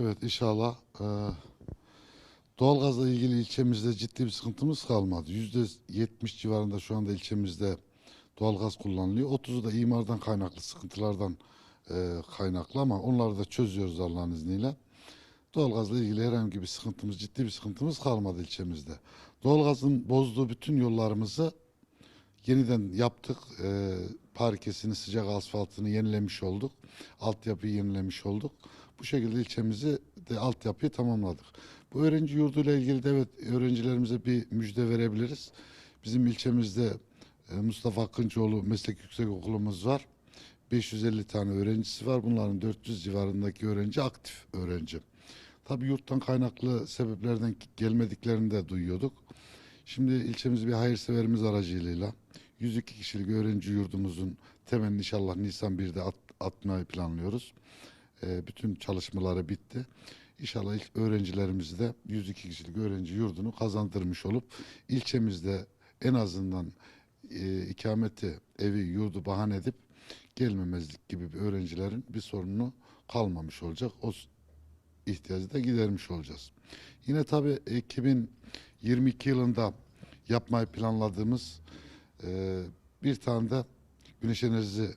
Evet inşallah e, doğalgazla ilgili ilçemizde ciddi bir sıkıntımız kalmadı. Yüzde yetmiş civarında şu anda ilçemizde doğalgaz kullanılıyor. 30'u da imardan kaynaklı sıkıntılardan e, kaynaklı ama onları da çözüyoruz Allah'ın izniyle. Doğalgazla ilgili herhangi bir sıkıntımız, ciddi bir sıkıntımız kalmadı ilçemizde. Doğalgazın bozduğu bütün yollarımızı yeniden yaptık. E, parkesini, sıcak asfaltını yenilemiş olduk. Altyapıyı yenilemiş olduk. Bu şekilde ilçemizi de altyapıyı tamamladık. Bu öğrenci yurduyla ilgili de evet öğrencilerimize bir müjde verebiliriz. Bizim ilçemizde e, Mustafa Akıncıoğlu Meslek Yüksekokulumuz var. 550 tane öğrencisi var. Bunların 400 civarındaki öğrenci aktif öğrenci. Tabii yurttan kaynaklı sebeplerden gelmediklerini de duyuyorduk. Şimdi ilçemiz bir hayırseverimiz aracılığıyla 102 kişilik öğrenci yurdumuzun temelini inşallah Nisan 1'de at, atmayı planlıyoruz. Ee, bütün çalışmaları bitti. İnşallah ilk öğrencilerimizi de 102 kişilik öğrenci yurdunu kazandırmış olup ilçemizde en azından e, ikameti, evi, yurdu bahane edip gelmemezlik gibi bir öğrencilerin bir sorunu kalmamış olacak. O ihtiyacı da gidermiş olacağız. Yine tabii 2022 yılında yapmayı planladığımız e, bir tane de güneş enerjisi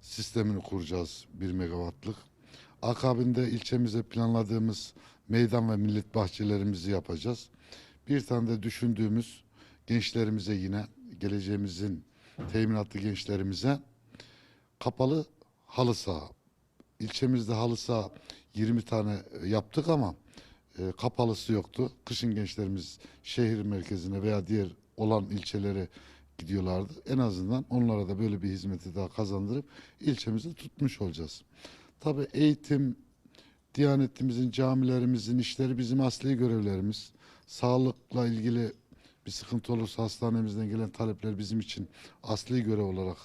sistemini kuracağız 1 megawattlık. Akabinde ilçemize planladığımız meydan ve millet bahçelerimizi yapacağız. Bir tane de düşündüğümüz gençlerimize yine geleceğimizin teminatlı gençlerimize kapalı halı saha. İlçemizde halı saha 20 tane yaptık ama e, kapalısı yoktu. Kışın gençlerimiz şehir merkezine veya diğer olan ilçelere gidiyorlardı. En azından onlara da böyle bir hizmeti daha kazandırıp ilçemizi tutmuş olacağız. Tabii eğitim, Diyanetimizin, camilerimizin işleri bizim asli görevlerimiz. Sağlıkla ilgili bir sıkıntı olursa hastanemizden gelen talepler bizim için asli görev olarak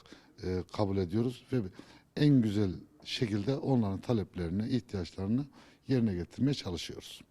e, kabul ediyoruz ve en güzel şekilde onların taleplerini, ihtiyaçlarını yerine getirmeye çalışıyoruz.